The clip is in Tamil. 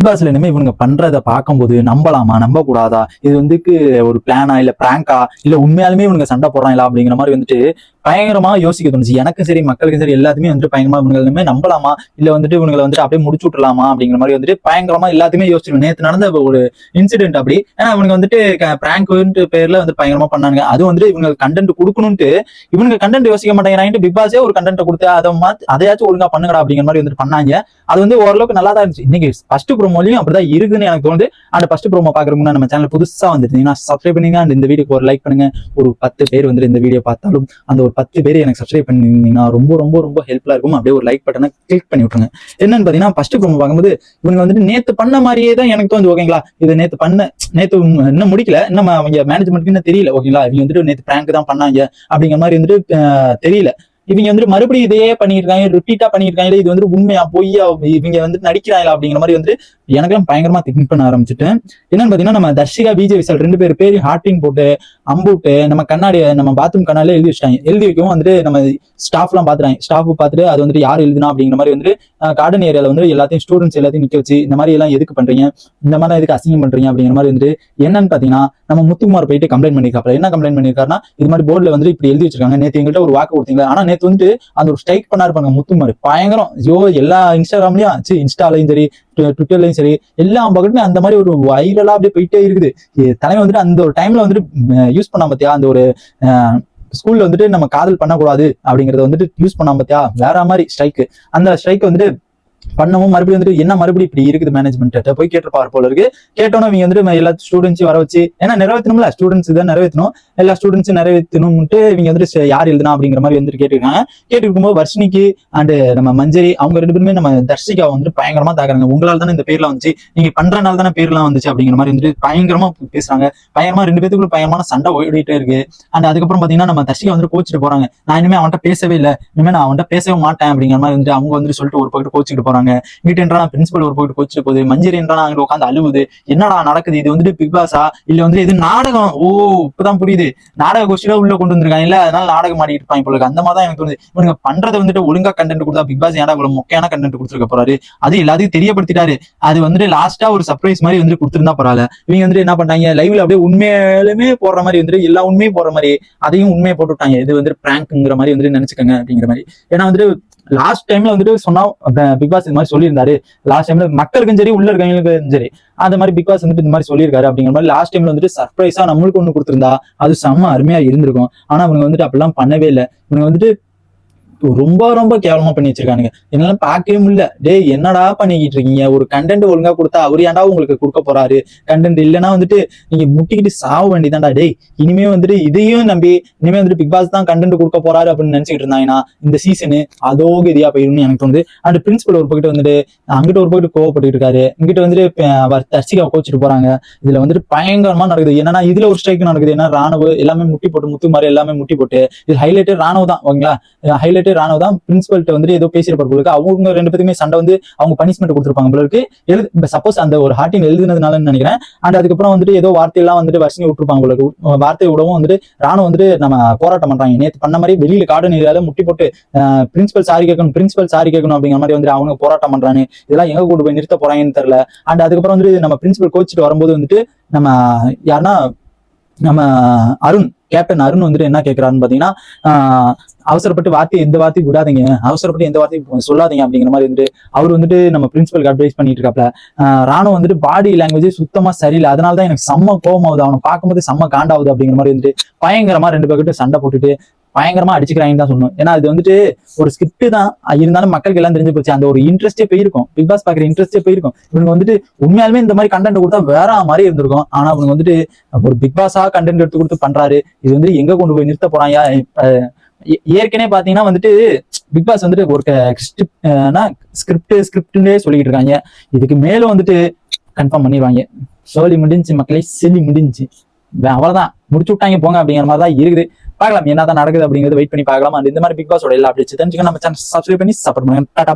பாஸ்ல இனிமே இவங்க பண்றதை பார்க்கும்போது நம்பலாமா? நம்ப கூடாதா இது வந்துக்கு ஒரு பிளானா இல்ல பிராங்கா இல்ல உண்மையாலுமே இவனுங்க சண்டை போடுறாங்களா? அப்படிங்கிற மாதிரி வந்துட்டு பயங்கரமா யோசிக்க தோணுச்சு. எனக்கும் சரி மக்களுக்கும் சரி எல்லாத்துமே வந்துட்டு பயங்கரமா இவங்களுமே நம்பலாமா? இல்ல வந்துட்டு இவங்களை வந்துட்டு அப்படியே முடிச்சு விட்டுலாமா அப்படிங்கிற மாதிரி வந்துட்டு பயங்கரமா எல்லாத்தையுமே யோசிச்சிருவேன் நேத்து நடந்த ஒரு இன்சிடென்ட் அப்படி. ஏன்னா இவங்க வந்துட்டு பிராங்க்ன்ட்டு பேர்ல வந்து பயங்கரமா பண்ணாங்க அது வந்துட்டு இவங்க கண்டென்ட் கொடுக்கணும்ட்டு இவங்க கண்டென்ட் யோசிக்க மாட்டேங்கிறாங்க பிக் பாஸே ஒரு கண்டென்ட் கொடுத்து அதை மாத்தி அதையாச்சும் ஒழுங்கா பண்ணுங்கடா அப்படிங்கிற மாதிரி வந்துட்டு பண்ணாங்க. அது வந்து ஓரளவுக்கு நல்லா தான் இருந்துச்சு. இன்னைக்கு ஃபர்ஸ்ட் ப்ரோமோலையும் அப்படிதான் இருக்குன்னு எனக்கு தோணுது. அந்த ஃபர்ஸ்ட் ப்ரோமோ பாக்குறதுக்கு நம்ம சேனல் புதுசா வந்துருந்தீங்கன்னா சப்ஸ்கிரைப் பண்ணுங்க. அந்த இந்த வீடியோக்கு ஒரு லைக் பண்ணுங்க. ஒரு பத்து பேர் வந்துட்டு இந்த வீடியோ பார்த்தாலும் அந்த ஒரு பத்து பேர் எனக்கு சப்ஸ்கிரைப் பண்ணிருந்தீங்கன்னா ரொம்ப ரொம்ப ரொம்ப ஹெல்ப்ஃபுல்லா இருக்கும். அப்படியே ஒரு லைக் பட்டனை கிளிக் பண்ணி விட்டுருங்க. என்னன்னு பாத்தீங்கன்னா ஃபர்ஸ்ட் ப்ரோமோ பார்க்கும்போது இவங்க வந்துட்டு நேத்து பண்ண மாதிரியே தான் எனக்கு தோணுது ஓகேங்களா இது நேத்து பண்ண நேத்து இன்னும் முடிக்கல. இன்னும் அவங்க மேனேஜ்மெண்ட்டுக்கு இன்னும் தெரியல ஓகேங்களா இவங்க வந்துட்டு நேத்து பிராங்க் தான் பண்ணாங்க அப்படிங்கிற மாதிரி வந்துட்டு தெரியல. இவங்க வந்துட்டு மறுபடியும் இதையே பண்ணியிருக்காங்க ரிப்பீட்டா பண்ணியிருக்காங்க இது வந்து உண்மையா பொய்யா இவங்க வந்து நடிக்கிறாங்களா அப்படிங்கிற மாதிரி வந்து எனக்கெல்லாம் பயங்கரமா திங்க் பண்ண ஆரம்பிச்சுட்டேன். என்னன்னு பாத்தீங்கன்னா நம்ம தர்ஷிகா விஜய் விசால் ரெண்டு பேர் பேர் ஹார்டிங் போட்டு அம்புட்டு நம்ம கண்ணாடி நம்ம பாத்ரூம் கண்ணாடியில எழுதி வச்சிட்டாங்க. எழுதி வைக்கவும் வந்துட்டு நம்ம ஸ்டாஃப் எல்லாம் பாத்துறாங்க ஸ்டாஃப் பார்த்துட்டு அது வந்துட்டு யார் எழுதுனா அப்படிங்கிற மாதிரி வந்துட்டு கார்டன் ஏரியால வந்து எல்லாத்தையும் ஸ்டூடெண்ட்ஸ் எல்லாத்தையும் நிக்க வச்சு இந்த மாதிரி எல்லாம் எதுக்கு பண்றீங்க? இந்த மாதிரி எதுக்கு அசிங்கம் பண்றீங்க அப்படிங்கிற மாதிரி வந்துட்டு என்னன்னு பாத்தீங்கன்னா நம்ம முத்துக்குமார் போயிட்டு கம்ப்ளைண்ட் பண்ணிருக்காப்ல என்ன கம்ப்ளைண்ட் பண்ணிருக்காருன்னா இது மாதிரி போர்டுல வந்து இப்படி எழுதி வச்சிருக்காங்க. நேத்து எங்கள்கிட்ட ஒரு வாக்கு கொடுத்தீங்க ஆனா நேற்று வந்துட்டு அந்த ஒரு ஸ்ட்ரைக் பண்ணாரு பாருங்க முத்துமாரி பயங்கரம். ஐயோ எல்லா இன்ஸ்டாகிராம்லயும் சரி இன்ஸ்டாலையும் சரி ட்விட்டர்லயும் சரி எல்லா பக்கத்துலயும் அந்த மாதிரி ஒரு வைரலா அப்படியே போயிட்டே இருக்குது. தலைமை வந்துட்டு அந்த ஒரு டைம்ல வந்துட்டு யூஸ் பண்ணா பாத்தியா? அந்த ஒரு ஸ்கூல்ல வந்துட்டு நம்ம காதல் பண்ணக்கூடாது அப்படிங்கறத வந்துட்டு யூஸ் பண்ணா பார்த்தியா வேற மாதிரி ஸ்ட்ரைக் அந்த ஸ்ட்ரைக் வந்துட்டு பண்ணவும் மறுபடியும் வந்துட்டு என்ன மறுபடியும் இப்படி இருக்குது மேனேஜ்மெண்ட் போய் கேட்டிருப்பார் போல இருக்கு. கேட்டோன்னா இவங்க வந்துட்டு எல்லா ஸ்டூடெண்ட்ஸையும் வர வச்சு ஏன்னா நிறைவேற்றணும்ல ஸ்டூடெண்ட்ஸ் இதை நிறைவேற்றணும் எல்லா ஸ்டூடெண்ட்ஸும் நிறைவேற்றணும்ட்டு இவங்க வந்துட்டு யார் எழுதுனா அப்படிங்கிற மாதிரி வந்துட்டு கேட்டிருக்காங்க. கேட்டுருக்கும்போது வர்ஷினிக்கு அண்ட் நம்ம மஞ்சரி அவங்க ரெண்டு பேருமே நம்ம தர்ஷிகா வந்துட்டு பயங்கரமா தாக்குறாங்க. உங்களால தானே இந்த பேர்லாம் வந்துச்சு. நீங்க பண்றனால தானே பேர்லாம் வந்துச்சு அப்படிங்கிற மாதிரி வந்துட்டு பயங்கரமா பேசுறாங்க. பயங்கரமா ரெண்டு பேத்துக்குள்ள பயங்கரமான சண்டை ஓடிட்டே இருக்கு. அண்ட் அதுக்கப்புறம் பாத்தீங்கன்னா நம்ம தர்ஷிகா வந்து கோச்சிட்டு போறாங்க. நான் இனிமே அவன்கிட்ட பேசவே இல்லை. இனிமே நான் அவன்கிட்ட பேசவே மாட்டேன் அப்படிங்கிற மாதிரி வந்துட்டு அவங்க வந்துட்டு சொல்லிட்டு ஒரு பக்கத்து கோச்சிட்டு போறாங்க. இங்கிட்ட என்றா பிரின்சிபல் ஒரு போயிட்டு கொச்சு போகுது. மஞ்சரி என்றா அங்க உட்காந்து அழுவுது. என்னடா நடக்குது? இது வந்துட்டு பிக் பாஸா இல்ல வந்து இது நாடகம்? ஓ இப்பதான் புரியுது. நாடக கோஷ்டியில உள்ள கொண்டு வந்திருக்காங்க. இல்ல அதனால நாடகம் ஆடிட்டு இருப்பாங்க போல அந்த மாதிரி தான் எனக்கு தோணுது. இவங்க பண்றதை வந்துட்டு ஒழுங்கா கண்டென்ட் கொடுத்தா பிக் பாஸ் ஏன்டா இவ்வளவு மொக்கையான கண்டென்ட் கொடுத்துருக்க போறாரு? அது எல்லாத்தையும் தெரியப்படுத்திட்டாரு. அது வந்துட்டு லாஸ்டா ஒரு சர்ப்ரைஸ் மாதிரி வந்துட்டு கொடுத்துருந்தா பரவாயில்ல. இவங்க வந்துட்டு என்ன பண்ணாங்க லைவ்ல அப்படியே உண்மையாலுமே போடுற மாதிரி வந்துட்டு எல்லா உண்மையும் போடுற மாதிரி அதையும் உண்மையை போட்டுட்டாங்க. இது வந்துட்டு பிராங்க்ங்கிற மாதிரி வந்துட்டு நினைச்சுக்கோங்க அப்படிங்கிற மாதிரி. ஏன்னா வந்துட்டு லாஸ்ட் டைம்ல வந்துட்டு சொன்னா பிக் பாஸ் இந்த மாதிரி சொல்லியிருந்தாரு. லாஸ்ட் டைம்ல மக்களுக்கும் சரி உள்ள இருக்கவங்களுக்கும் சரி அந்த மாதிரி பிக் பாஸ் வந்துட்டு இந்த மாதிரி சொல்லியிருக்காரு அப்படிங்கிற மாதிரி லாஸ்ட் டைம்ல வந்துட்டு சர்ப்ரைஸா நம்மளுக்கு ஒண்ணு கொடுத்துருந்தா அது செம்ம அருமையா இருந்திருக்கும். ஆனா அவங்க வந்துட்டு அப்படிலாம் பண்ணவே இல்லை. இவங்க வந்துட்டு ரொம்ப ரொம்ப கேவலமா பண்ணி வச்சிருக்கானுங்க. என்னால பார்க்கவே முடியல. டேய் என்னடா பண்ணிக்கிட்டு இருக்கீங்க? ஒரு கண்டென்ட் ஒழுங்கா கொடுத்தா அவர் ஏன்டா உங்களுக்கு கொடுக்க போறாரு? கண்டென்ட் இல்லைன்னா வந்துட்டு நீங்க முட்டிக்கிட்டு சாவ வேண்டியதான்டா டேய் இனிமே வந்துட்டு இதையும் நம்பி இனிமே வந்துட்டு பிக் பாஸ் தான் கண்டென்ட் கொடுக்க போறாரு அப்படின்னு நினைச்சிட்டு இருந்தாங்கன்னா இந்த சீசனு அதோ கதியா போயிரும்னு எனக்கு தோணுது. அண்ட் பிரின்சிபல் ஒரு பக்கத்து வந்துட்டு அங்கிட்ட ஒரு பக்கத்து கோவப்பட்டு இருக்காரு. இங்கிட்ட வந்துட்டு தர்சிகா கோச்சிட்டு போறாங்க. இதுல வந்துட்டு பயங்கரமா நடக்குது. என்னன்னா இதுல ஒரு ஸ்ட்ரைக் நடக்குது. ஏன்னா ராணுவ எல்லாமே முட்டி போட்டு முத்து மாதிரி எல்லாமே முட்டி போட்டு இது ஹைலைட்டே ராணுவ தான் ஓகேங்களா? ஹைலைட்டே ராணுவ தான் பிரின்சிபல்ட்ட வந்துட்டு ஏதோ பேசியிருப்பார் போல அவங்க ரெண்டு பேருமே சண்டை வந்து அவங்க பனிஷ்மெண்ட் கொடுத்துருப்பாங்க போல இருக்கு எழுது சப்போஸ் அந்த ஒரு ஹார்டின் எழுதுனதுனாலன்னு நினைக்கிறேன். அண்ட் அதுக்கப்புறம் வந்துட்டு ஏதோ வார்த்தையெல்லாம் வந்துட்டு வசனி விட்டுருப்பாங்க போல வார்த்தை விடவும் வந்துட்டு ராணுவ வந்துட்டு நம்ம போராட்டம் பண்றாங்க. நேற்று பண்ண மாதிரி வெளியில கார்டன் ஏரியால முட்டி போட்டு பிரின்சிபல் சாரி கேட்கணும் பிரின்சிபல் சாரி கேட்கணும் அப்படிங்கிற மாதிரி வந்து அவங்க போராட்டம் பண்றாங்க இதெல்லாம் எங்க கூட்டு போய் நிறுத்த போறாங்கன்னு தெரியல. அண்ட் அதுக்கப்புறம் வந்துட்டு நம்ம பிரின்சிபல் கோச்சிட்டு வரும்போது வந்துட்டு நம்ம யாருன்னா நம்ம அருண் கேப்டன் அருண் வந்துட்டு என்ன கேட்கிறாருன்னு பாத்தீங்கன்னா அவசரப்பட்டு வார்த்தையை எந்த வார்த்தையும் விடாதீங்க. அவசரப்பட்டு எந்த வார்த்தையும் சொல்லாதீங்க அப்படிங்கிற மாதிரி வந்துட்டு அவர் வந்துட்டு நம்ம பிரின்சிபலுக்கு அட்வைஸ் பண்ணிட்டு இருக்காப்ல. ராணுவம் ராணுவ வந்துட்டு பாடி லாங்குவேஜ் சுத்தமா சரியில்லை. அதனால தான் எனக்கு செம்ம கோவம் ஆகுது. அவனை பார்க்கும்போது செம்ம காண்டாவுது அப்படிங்கிற மாதிரி வந்துட்டு பயங்கரமா ரெண்டு பேர்கிட்ட சண்டை போட்டுட்டு பயங்கரமா அடிச்சுக்கிறாங்கன்னு தான் சொன்னோம் ஏன்னா இது வந்துட்டு ஒரு ஸ்கிரிப்ட் தான். இருந்தாலும் மக்களுக்கு எல்லாம் தெரிஞ்சு போச்சு. அந்த ஒரு இன்ட்ரெஸ்டே போயிருக்கும். பிக் பாஸ் பாக்குற இன்ட்ரெஸ்டே போயிருக்கும். இவங்க வந்துட்டு உண்மையாலுமே இந்த மாதிரி கண்டென்ட் கொடுத்தா வேற மாதிரி இருந்திருக்கும். ஆனா அவங்க வந்துட்டு ஒரு பிக் பாஸா கண்டென்ட் எடுத்து கொடுத்து பண்றாரு. இது வந்து எங்க கொண்டு போய் நிறுத்த போறாங்க? ஏற்கனவே பாத்தீங்கன்னா வந்துட்டு பிக் பாஸ் வந்துட்டு ஒரு ஸ்கிரிப்ட் ஸ்கிரிப்ட்னே சொல்லிட்டு இருக்காங்க இதுக்கு மேலும் வந்துட்டு கன்ஃபார்ம் பண்ணிடுவாங்க சோலி முடிஞ்சு மக்களை செலி முடிஞ்சு அவ்வளவுதான். முடிச்சு விட்டாங்க போங்க அப்படிங்கிற மாதிரி தான் இருக்குது. பார்க்கலாம் என்னதான் நடக்குது அப்படிங்கறது வெயிட் பண்ணி பார்க்கலாம். அந்த இந்த மாதிரி பிக் பாஸோட எல்லா அப்படி தெரிஞ்சுக்க நம்ம சேனல் சப்ஸ்கிரைப் பண்ணி சப்போர்ட் பண்ணுங்க. டாடா.